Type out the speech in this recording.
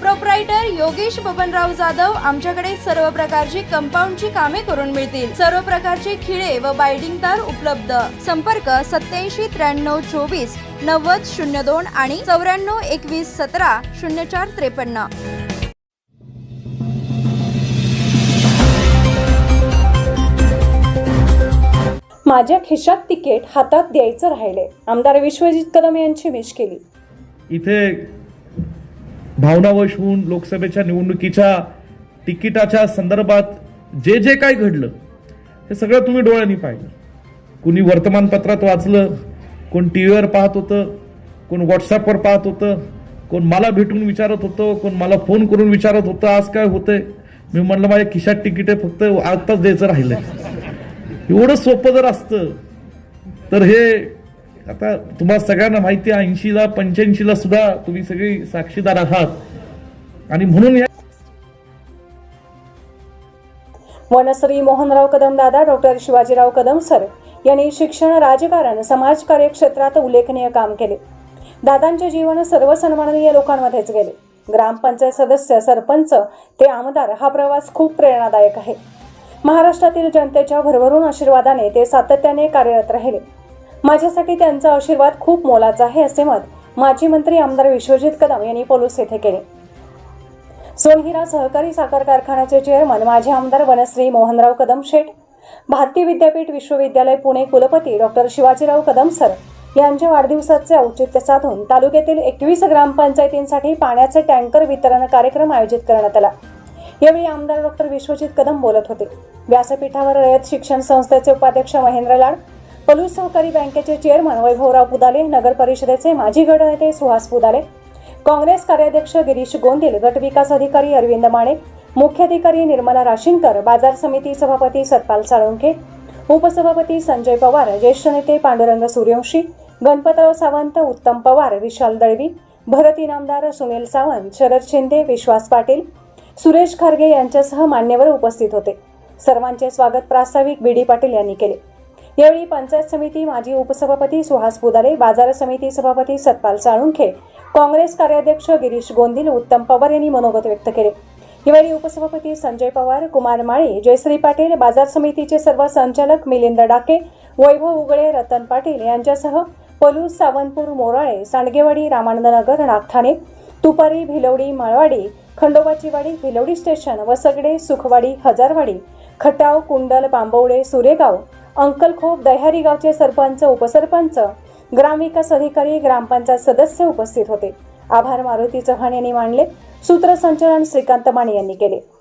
Proprietor Yogesh Babanrao Jadhav आमच्याकडे सर्व प्रकारची कंपाऊंडची कामे करून मिळतील. सर्व प्रकारचे खिळे व बायडिंग तार उपलब्ध. संपर्क सत्याऐंशी त्र्याण्णव चोवीस नव्वद शून्य दोन आणि चौऱ्याण्णव एकवीस सतरा शून्य चार त्रेपन्न. माझ्या खिशात तिकीट हातात द्यायचं राहिले. आमदार विश्वजित कदम यांची विश केली. इथे भावनावश होऊन लोकसभेच्या निवडणुकीच्या तिकिटाच्या संदर्भात जे जे काय घडलं हे सगळं तुम्ही डोळ्यांनी पाहिलं. कुणी वर्तमानपत्रात वाचलं कोण टी व्हीवर पाहत होतं कोण व्हॉट्सअपवर पाहत होतं कोण मला भेटून विचारत होतं कोण मला फोन करून विचारत होतं आज काय होतंय? मी म्हणलं माझ्या खिशात तिकीट आहे फक्त आत्ताच द्यायचं राहिलंय. एवढं सोपं जर असतं तर हे आता तुम्हाला सगळ्यांना माहिती आहे ऐंशीला पंच्याऐंशीला सुद्धा तुम्ही सगळी साक्षीदार आहात. आणि म्हणून या वनश्री मोहनराव कदम दादा डॉक्टर शिवाजीराव कदम सर यांनी शिक्षण राजकारण समाजकार्य क्षेत्रात उल्लेखनीय काम केले. दादांचे जीवन सर्व सन्माननीय लोकांमध्येच गेले. ग्रामपंचायत सदस्य सरपंच ते आमदार हा प्रवास खूप प्रेरणादायक आहे. महाराष्ट्रातील जनतेच्या भरभरून आशीर्वादाने ते सातत्याने कार्यरत राहिले. माझ्यासाठी त्यांचा आशीर्वाद खूप मोलाचा आहे असे मत माजी मंत्री आमदार विश्वजित कदम यांनी पोलूस येथे केले. सोनहिरा सहकारी साखर कारखान्याचे चेअरमन माजी आमदार वनश्री मोहनराव कदम शेठ भारतीय विद्यापीठ विश्वविद्यालय पुणे कुलपती डॉक्टर शिवाजीराव कदम सर यांच्या वाढदिवसाचे औचित्य साधून तालुक्यातील एकवीस ग्रामपंचायतींसाठी पाण्याचे टँकर वितरण कार्यक्रम आयोजित करण्यात आला. यावेळी आमदार डॉक्टर विश्वजित कदम बोलत होते. व्यासपीठावर रयत शिक्षण संस्थेचे उपाध्यक्ष महेंद्र लाड पलूस सहकारी बँकेचे चेअरमन वैभवराव पुदाले नगर परिषदेचे माजी गटनेते सुहास पुदाले काँग्रेस कार्याध्यक्ष गिरीश गोंदिल गटविकास अधिकारी अरविंद माणे मुख्याधिकारी निर्मला राशीनकर बाजार समिती सभापती सतपाल साळुंखे उपसभापती संजय पवार ज्येष्ठ नेते पांडुरंग सूर्यवंशी गणपतराव सावंत उत्तम पवार विशाल दळवी भरत इनामदार सुनील सावंत शरद शिंदे विश्वास पाटील सुरेश खारगे यांच्यासह मान्यवर उपस्थित होते. सर्वांचे स्वागत प्रास्ताविक बी डी पाटील यांनी केले. यावेळी पंचायत समिती माजी उपसभापती सुहास बुदारे बाजार समिती सभापती सतपाल साळुंखे काँग्रेस कार्याध्यक्ष गिरीश गोंदिल उत्तम पवार यांनी मनोगत व्यक्त केले. यावेळी उपसभापती संजय पवार कुमार माळी जयश्री पाटील बाजार समितीचे सर्व संचालक मिलिंद डाके वैभव उगळे रतन पाटील यांच्यासह पलूस सावंतपूर मोराळे सांडगेवाडी रामानंदनगर नागठाणे तुपारी भिलवडी माळवाडी खंडोबाची वाडी भिलवडी स्टेशन वसगडे सुखवाडी हजारवाडी खटाव कुंडल पांबवडे सुरेगाव अंकलखोप दह्यारी गावचे सरपंच उपसरपंच ग्रामविकास अधिकारी ग्रामपंचायत सदस्य उपस्थित होते. आभार मारुती चव्हाण यांनी मांडले. सूत्रसंचालन श्रीकांत माने यांनी केले.